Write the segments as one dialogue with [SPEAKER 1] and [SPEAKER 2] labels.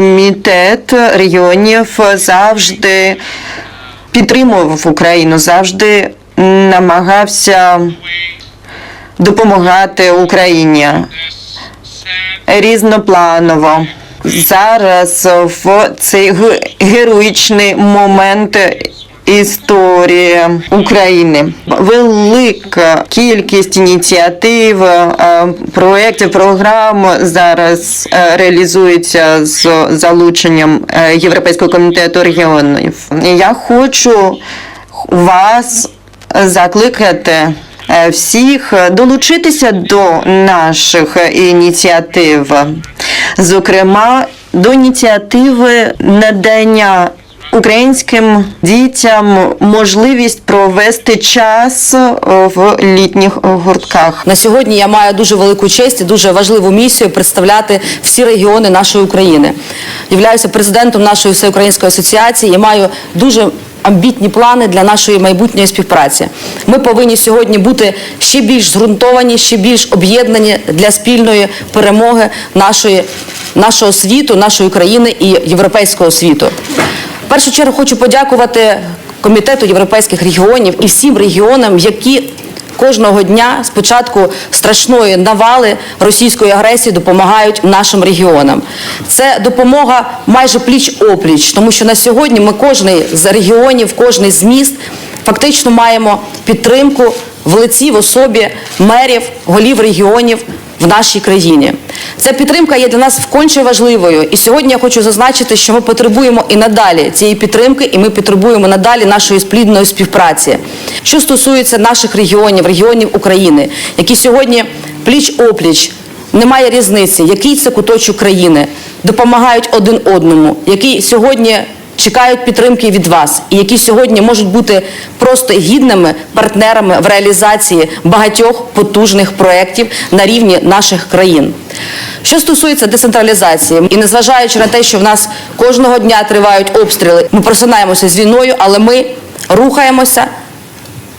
[SPEAKER 1] комітет регіонів завжди підтримував Україну, завжди намагався допомагати Україні різнопланово. Зараз в цей ге- героїчний момент історії України. Велика кількість ініціатив, е, проєктів, програм зараз е, реалізується з залученням е, Європейського комітету регіонів. Я хочу вас закликати всіх долучитися до наших ініціатив, зокрема до ініціативи надання українським дітям можливість провести час е, в літніх гуртках.
[SPEAKER 2] На сьогодні я маю дуже велику честь і дуже важливу місію представляти всі регіони нашої України. Являюся президентом нашої всеукраїнської асоціації і маю дуже амбітні плани для нашої майбутньої співпраці. Ми повинні сьогодні бути ще більш зґрунтовані, ще більш об'єднані для спільної перемоги нашої, нашого світу, нашої країни і європейського світу. Першу чергу хочу подякувати Комітету європейських регіонів і всім регіонам, які кожного дня з початку страшної навали російської агресії допомагають нашим регіонам. Це допомога майже пліч-опліч, тому що на сьогодні ми кожний з регіонів, кожний з міст фактично маємо підтримку в лиці в особі мерів, голів регіонів в нашій країні. Ця підтримка є для нас вконче важливою. І сьогодні я хочу зазначити, що ми потребуємо і надалі цієї підтримки, і ми потребуємо надалі нашої сплідної співпраці. Що стосується наших регіонів, регіонів України, які сьогодні пліч-опліч, немає різниці, який це куточок країни, допомагають один одному, які сьогодні чекають підтримки від вас, які сьогодні можуть бути просто гідними партнерами в реалізації багатьох потужних проєктів на рівні наших країн. Що стосується децентралізації, і незважаючи на те, що в нас кожного дня тривають обстріли, ми просинаємося з війною, але ми рухаємося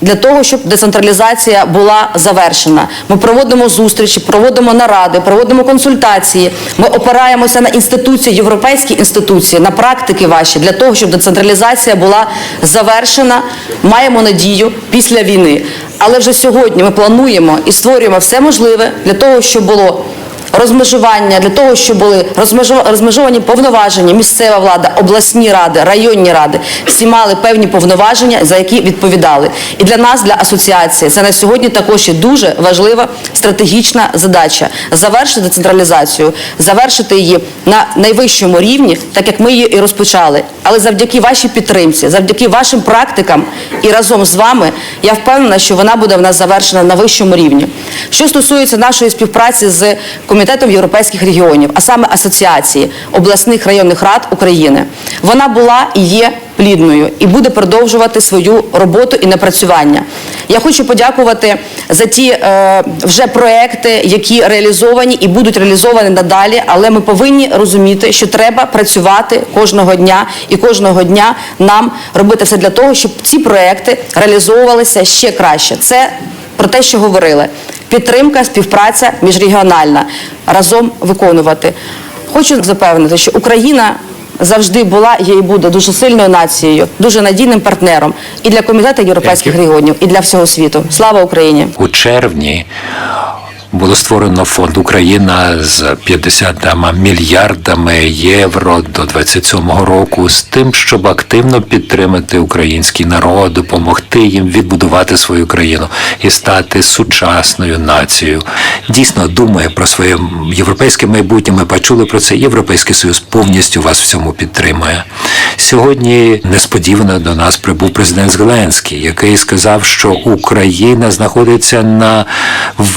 [SPEAKER 2] для того, щоб децентралізація була завершена. Ми проводимо зустрічі, проводимо наради, проводимо консультації. Ми опираємося на інституції, європейські інституції, на практики ваші для того, щоб децентралізація була завершена. Маємо надію після війни. Але вже сьогодні ми плануємо і створюємо все можливе для того, щоб було розмежування для того, щоб були розмежо- розмежовані повноваження, місцева влада, обласні ради, районні ради, всі мали певні повноваження, за які відповідали. І для нас, для асоціації, це на сьогодні також є дуже важлива стратегічна задача завершити децентралізацію, завершити її на найвищому рівні, так як ми її і розпочали. Але завдяки вашій підтримці, завдяки вашим практикам і разом з вами, я впевнена, що вона буде в нас завершена на вищому рівні. Що стосується нашої співпраці з Комітетом європейських регіонів, а саме Асоціації обласних районних рад України, вона була і є плідною і буде продовжувати свою роботу і напрацювання. Я хочу подякувати за ті е, вже проекти, які реалізовані і будуть реалізовані надалі. Але ми повинні розуміти, що треба працювати кожного дня і кожного дня нам робити все для того, щоб ці проекти реалізовувалися ще краще. Це про те, що говорили. Підтримка, співпраця міжрегіональна разом виконувати. Хочу запевнити, що Україна завжди була є і буде дуже сильною нацією, дуже надійним партнером і для комітету європейських регіонів, і для всього світу. Слава Україні!
[SPEAKER 3] у червні було створено фонд Україна з 50 мільярдами євро до 27-го року з тим, щоб активно підтримати український народ, допомогти їм відбудувати свою країну і стати сучасною нацією. Дійсно думає про своє європейське майбутнє. Ми почули про це. Європейський союз повністю вас в цьому підтримує. Сьогодні несподівано до нас прибув президент Зеленський, який сказав, що Україна знаходиться на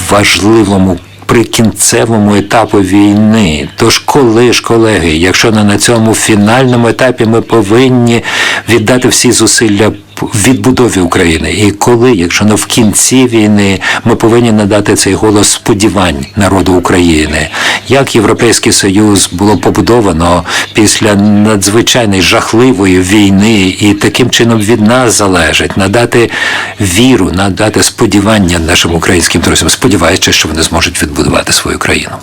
[SPEAKER 3] важливому прикінцевому етапу війни. Тож, коли ж, колеги, якщо не на цьому фінальному етапі ми повинні віддати всі зусилля відбудові України, і коли, якщо не в кінці війни, ми повинні надати цей голос сподівань народу України, як Європейський Союз було побудовано після надзвичайної жахливої війни, і таким чином від нас залежить надати віру, надати сподівання нашим українським друзям, сподіваючись, що вони зможуть відбудувати свою країну.